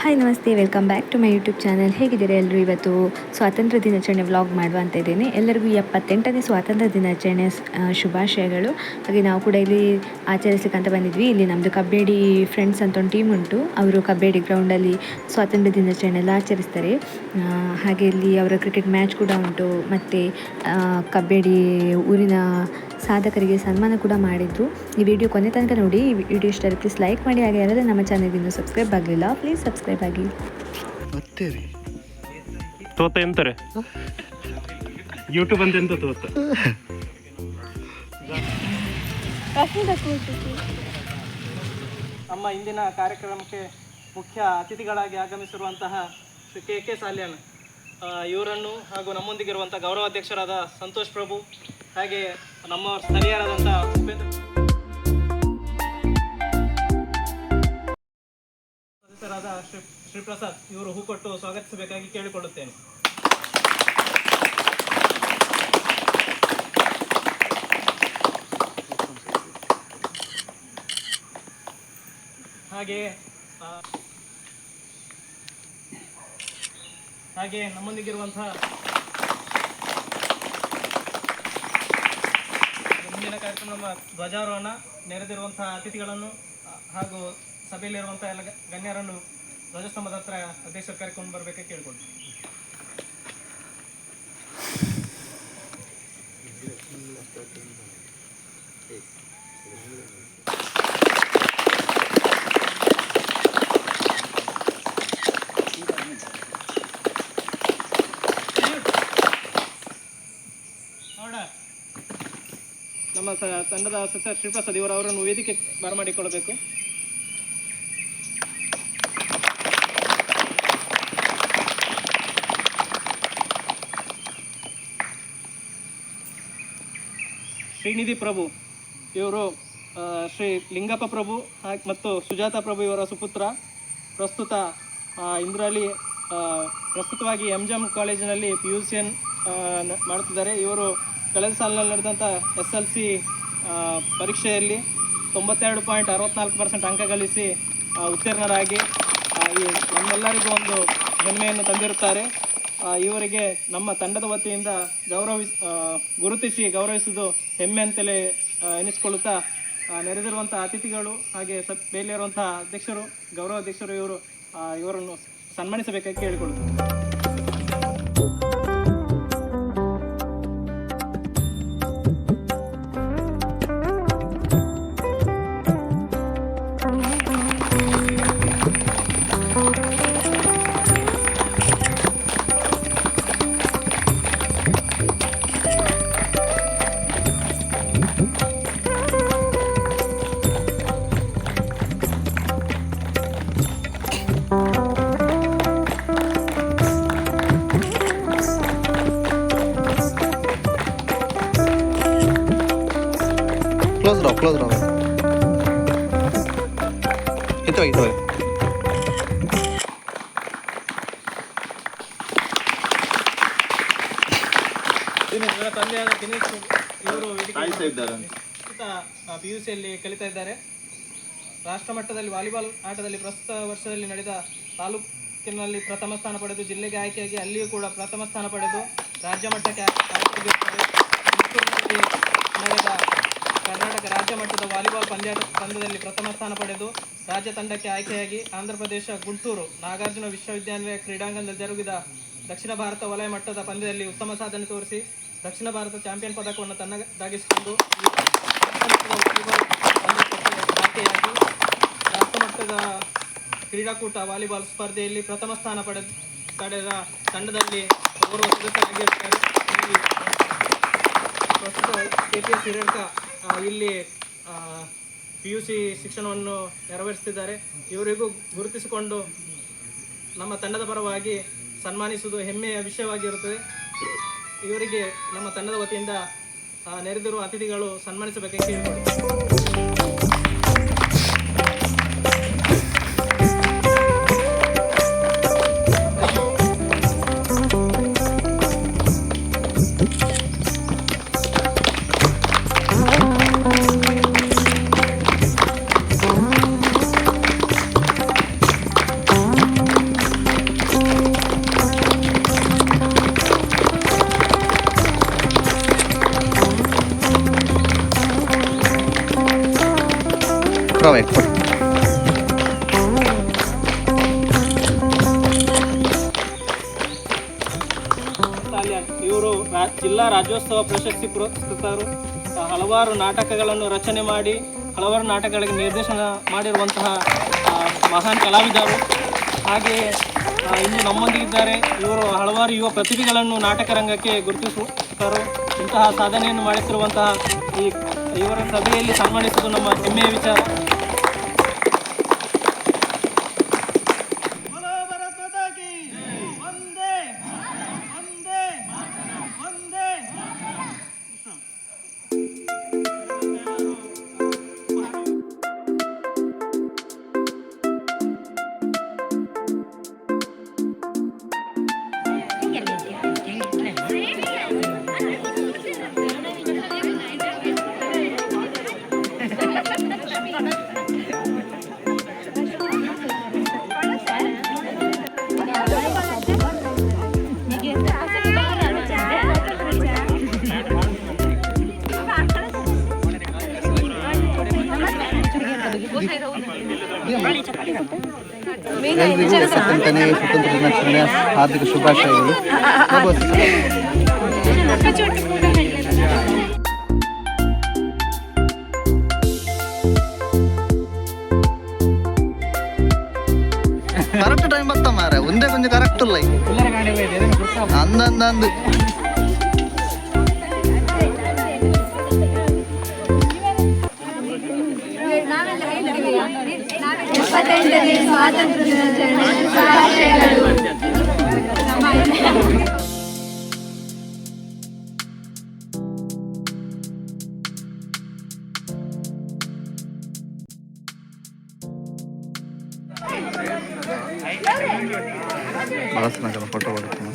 Hi ನಮಸ್ತೆ. Welcome back to my YouTube channel ಹೇಗಿದ್ದೀರಾ ಎಲ್ಲರೂ ಇವತ್ತು? ಸ್ವಾತಂತ್ರ್ಯ ದಿನಾಚರಣೆ ವ್ಲಾಗ್ ಮಾಡುವ ಅಂತ ಇದ್ದೇನೆ. ಎಲ್ಲರಿಗೂ ಎಪ್ಪತ್ತೆಂಟನೇ ಸ್ವಾತಂತ್ರ್ಯ ದಿನಾಚರಣೆ ಶುಭಾಶಯಗಳು. ಹಾಗೆ ನಾವು ಕೂಡ ಇಲ್ಲಿ ಆಚರಿಸ್ಲಿಕ್ಕಂತ ಬಂದಿದ್ವಿ. ಇಲ್ಲಿ ನಮ್ಮದು ಕಬಡ್ಡಿ ಫ್ರೆಂಡ್ಸ್ ಅಂತ ಒಂದು ಟೀಮ್ ಉಂಟು. ಅವರು ಕಬಡ್ಡಿ ಗ್ರೌಂಡಲ್ಲಿ ಸ್ವಾತಂತ್ರ್ಯ ದಿನಾಚರಣೆ ಎಲ್ಲ ಆಚರಿಸ್ತಾರೆ. ಹಾಗೆ ಇಲ್ಲಿ ಅವರ ಕ್ರಿಕೆಟ್ ಮ್ಯಾಚ್ ಕೂಡ ಉಂಟು. ಮತ್ತು ಕಬಡ್ಡಿ ಊರಿನ ಸಾಧಕರಿಗೆ ಸನ್ಮಾನ ಕೂಡ ಮಾಡಿದ್ರು ಈ ವಿಡಿಯೋ ಕೊನೆ ತನಕ ನೋಡಿ ಈ ವಿಡಿಯೋ ಇಷ್ಟ ಪ್ಲೀಸ್ ಲೈಕ್ ಮಾಡಿ. ಹಾಗೆ ಯಾರಾದರೂ ನಮ್ಮ ಚಾನಲ್ಗೆ ಇನ್ನೂ ಸಬ್ಸ್ಕ್ರೈಬ್ ಆಗಲಿಲ್ಲ ಪ್ಲೀಸ್ ಸಬ್ಸ್ಕ್ರೈಬ್ ಆಗಿ. ತೋತ ಎಂತಾರೆ? ಯೂಟ್ಯೂಬ್ ಅಂತ ಎಂತ ತೋತ? ನಮ್ಮ ಇಂದಿನ ಕಾರ್ಯಕ್ರಮಕ್ಕೆ ಮುಖ್ಯ ಅತಿಥಿಗಳಾಗಿ ಆಗಮಿಸಿರುವಂತಹ ಶ್ರೀ ಕೆ ಕೆ ಸಾಲ್ಯಾನ್ ಇವರನ್ನು ಹಾಗೂ ನಮ್ಮೊಂದಿಗಿರುವಂಥ ಗೌರವಾಧ್ಯಕ್ಷರಾದ ಸಂತೋಷ್ ಪ್ರಭು ಹಾಗೆ ನಮ್ಮ ಸ್ಥಳೀಯರಾದಂಥ ಸದಸ್ಯರಾದ ಶ್ರೀ ಶ್ರೀಪ್ರಸಾದ್ ಇವರು ಹೂಕೊಟ್ಟು ಸ್ವಾಗತಿಸಬೇಕಾಗಿ ಕೇಳಿಕೊಳ್ಳುತ್ತೇನೆ. ಹಾಗೆ ಹಾಗೆ ನಮ್ಮೊಂದಿಗಿರುವಂತಹ ಮುಂದಿನ ಕಾರ್ಯಕ್ರಮ ನಮ್ಮ ಧ್ವಜಾರೋಹಣ ನೆರೆದಿರುವಂತಹ ಅತಿಥಿಗಳನ್ನು ಹಾಗೂ ಸಭೆಯಲ್ಲಿರುವಂತಹ ಎಲ್ಲ ಗಣ್ಯರನ್ನು ಧ್ವಜಸ್ತಂಭದ ಹತ್ರ ಅಧ್ಯಕ್ಷರು ಕರ್ಕೊಂಡು ಬರಬೇಕು ಕೇಳ್ಕೊಳ್ತೀನಿ ನಮ್ಮ ತಂಡದ ಸದಸ್ಯ ಶ್ರೀಪ್ರಸಾದ್ ಇವರು ಅವರನ್ನು ವೇದಿಕೆ ಬರಮಾಡಿಕೊಳ್ಳಬೇಕು ಶ್ರೀನಿಧಿ ಪ್ರಭು ಇವರು ಶ್ರೀ ಲಿಂಗಪ್ಪ ಪ್ರಭು ಮತ್ತು ಸುಜಾತ ಪ್ರಭು ಇವರ ಸುಪುತ್ರ. ಪ್ರಸ್ತುತ ಇಂದ್ರಲಿ ಪ್ರಸ್ತುತವಾಗಿ ಎಂ ಜಮ್ ಕಾಲೇಜಿನಲ್ಲಿ ಪಿ ಯು ಸಿಯನ್ನು ಮಾಡುತ್ತಿದ್ದಾರೆ. ಇವರು ಕಳೆದ ಸಾಲಿನಲ್ಲಿ ನಡೆದಂಥ ಎಸ್ ಎಲ್ ಸಿ ಪರೀಕ್ಷೆಯಲ್ಲಿ ತೊಂಬತ್ತೆರಡು ಪಾಯಿಂಟ್ ಅರವತ್ನಾಲ್ಕು ಪರ್ಸೆಂಟ್ ಅಂಕ ಗಳಿಸಿ ಉತ್ತೀರ್ಣರಾಗಿ ಈ ನಮ್ಮೆಲ್ಲರಿಗೂ ಒಂದು ಹೆಮ್ಮೆಯನ್ನು ತಂದಿರುತ್ತಾರೆ. ಇವರಿಗೆ ನಮ್ಮ ತಂಡದ ವತಿಯಿಂದ ಗೌರವಿಸ್ ಗುರುತಿಸಿ ಗೌರವಿಸುವುದು ಹೆಮ್ಮೆ ಅಂತಲೇ ಎನಿಸ್ಕೊಳ್ಳುತ್ತಾ ಎನಿಸಿಕೊಳ್ಳುತ್ತಾ ನೆರೆದಿರುವಂಥ ಅತಿಥಿಗಳು ಹಾಗೆ ಸ ಬೇಲಿರುವಂಥ ಅಧ್ಯಕ್ಷರು ಗೌರವ ಅಧ್ಯಕ್ಷರು ಇವರು ಇವರನ್ನು ಸನ್ಮಾನಿಸಬೇಕಾಗಿ ಕೇಳಿಕೊಳ್ಳುತ್ತಾರೆ ಕ್ಲೋಸ್ ರಾವ್ ಕ್ಲೋಸ್ ರಾವ್ ಇತ್ತು ಇವರು ಪಿ ಯು ಸಿಯಲ್ಲಿ ಕಲಿತಾ ಇದ್ದಾರೆ ರಾಷ್ಟ್ರ ಮಟ್ಟದಲ್ಲಿ ವಾಲಿಬಾಲ್ ಆಟದಲ್ಲಿ ಪ್ರಸ್ತುತ ವರ್ಷದಲ್ಲಿ ನಡೆದ ತಾಲೂಕಿನಲ್ಲಿ ಪ್ರಥಮ ಸ್ಥಾನ ಪಡೆದು ಜಿಲ್ಲೆಗೆ ಆಯ್ಕೆಯಾಗಿ ಅಲ್ಲಿಯೂ ಕೂಡ ಪ್ರಥಮ ಸ್ಥಾನ ಪಡೆದು ರಾಜ್ಯ ಮಟ್ಟಕ್ಕೆ ನಡೆದ ಕರ್ನಾಟಕ ರಾಜ್ಯ ಮಟ್ಟದ ವಾಲಿಬಾಲ್ ಪಂದ್ಯ ಪಂದ್ಯದಲ್ಲಿ ಪ್ರಥಮ ಸ್ಥಾನ ಪಡೆದು ರಾಜ್ಯ ತಂಡಕ್ಕೆ ಆಯ್ಕೆಯಾಗಿ ಆಂಧ್ರಪ್ರದೇಶ ಗುಂಟೂರು, ನಾಗಾರ್ಜುನ ವಿಶ್ವವಿದ್ಯಾನಿಲಯ ಕ್ರೀಡಾಂಗಣದಲ್ಲಿ ಜರುಗಿದ ದಕ್ಷಿಣ ಭಾರತ ವಲಯ ಮಟ್ಟದ ಪಂದ್ಯದಲ್ಲಿ ಉತ್ತಮ ಸಾಧನೆ ತೋರಿಸಿ ದಕ್ಷಿಣ ಭಾರತ ಚಾಂಪಿಯನ್ ಪದಕವನ್ನು ತನ್ನದಾಗಿಸಿಕೊಂಡು ಆಯ್ಕೆಯಾಗಿ ರಾಷ್ಟ್ರ ಮಟ್ಟದ ಕ್ರೀಡಾಕೂಟ, ವಾಲಿಬಾಲ್ ಸ್ಪರ್ಧೆಯಲ್ಲಿ ಪ್ರಥಮ ಸ್ಥಾನ ಪಡೆದ ಪಡೆದ ತಂಡದಲ್ಲಿ ಓರ್ವ ಸದಸ್ಯರಾಗಿರುತ್ತಾರೆ ಪ್ರಸ್ತುತ ಕೆ. ಪಿ. ಎಸ್. ಹಿರೇಡ್ಕ ಇಲ್ಲಿ ಪಿ ಯು ಸಿ ಶಿಕ್ಷಣವನ್ನು ನೆರವೇರಿಸುತ್ತಿದ್ದಾರೆ ಇವರಿಗೂ ಗುರುತಿಸಿಕೊಂಡು ನಮ್ಮ ತಂಡದ ಪರವಾಗಿ ಸನ್ಮಾನಿಸುವುದು ಹೆಮ್ಮೆಯ ವಿಷಯವಾಗಿರುತ್ತದೆ. ಇವರಿಗೆ ನಮ್ಮ ತಂಡದ ವತಿಯಿಂದ ನೆರೆದಿರುವ ಅತಿಥಿಗಳು ಸನ್ಮಾನಿಸಬೇಕೆಂದು ಕೇಳಿಕೊಳ್ಳಿ otra vez, ಇವರು ಜಿಲ್ಲಾ ರಾಜ್ಯೋತ್ಸವ ಪ್ರಶಸ್ತಿ ಪುರಸ್ಕೃತರು ಹಲವಾರು ನಾಟಕಗಳನ್ನು ರಚನೆ ಮಾಡಿ ಹಲವಾರು ನಾಟಕಗಳಿಗೆ ನಿರ್ದೇಶನ ಮಾಡಿರುವಂತಹ ಮಹಾನ್ ಕಲಾವಿದರು. ಹಾಗೆಯೇ ಇನ್ನು ನಮ್ಮೊಂದಿಗಿದ್ದಾರೆ ಇವರು ಹಲವಾರು ಯುವ ಪ್ರತಿಭೆಗಳನ್ನು ನಾಟಕ ರಂಗಕ್ಕೆ ಗುರುತಿಸುತ್ತಾರೆ. ಇಂತಹ ಸಾಧನೆಯನ್ನು ಮಾಡುತ್ತಿರುವಂತಹ ಈ ಇವರ ಸಭೆಯಲ್ಲಿ ಸನ್ಮಾನಿಸುವುದು ನಮ್ಮ ಹೆಮ್ಮೆಯ ವಿಚಾರ. ಎಲ್ರಿಗೂ ಎಪ್ಪತ್ತೆಂಟನೇ ಸ್ವತಂತ್ರ ದಿನಾಚರಣೆಯ ಹಾರ್ದಿಕ ಶುಭಾಶಯಗಳು. ಕರೆಕ್ಟ್ ಟೈಮ್ ಬತ್ತ ಮಾರ ಒಂದೇ ಕೊಂಚ ಕರೆಕ್ಟ್ ಇಲ್ಲ. ಅಂದಂದಂದು ಎಪ್ಪತ್ತೆಂಟನೇ ಸ್ವಾತಂತ್ರ್ಯ ದಿನಾಚರಣೆ ಶುಭಾಶಯಗಳು ಬಳಸ್ನಾಗಲ್ಲ ಫೋಟೋ ಹೊಡ್ತೀನಿ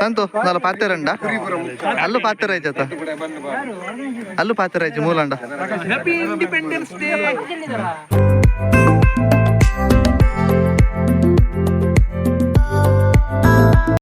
ಸಂತು ನಾಲ್ ಪಾತೆರಂಡ ಅಲ್ಲೂ ಪಾತೆರ ಐತೆ ಅಲ್ಲೂ ಪಾತೆರ ಐತಿ ಮೂಲಂಡ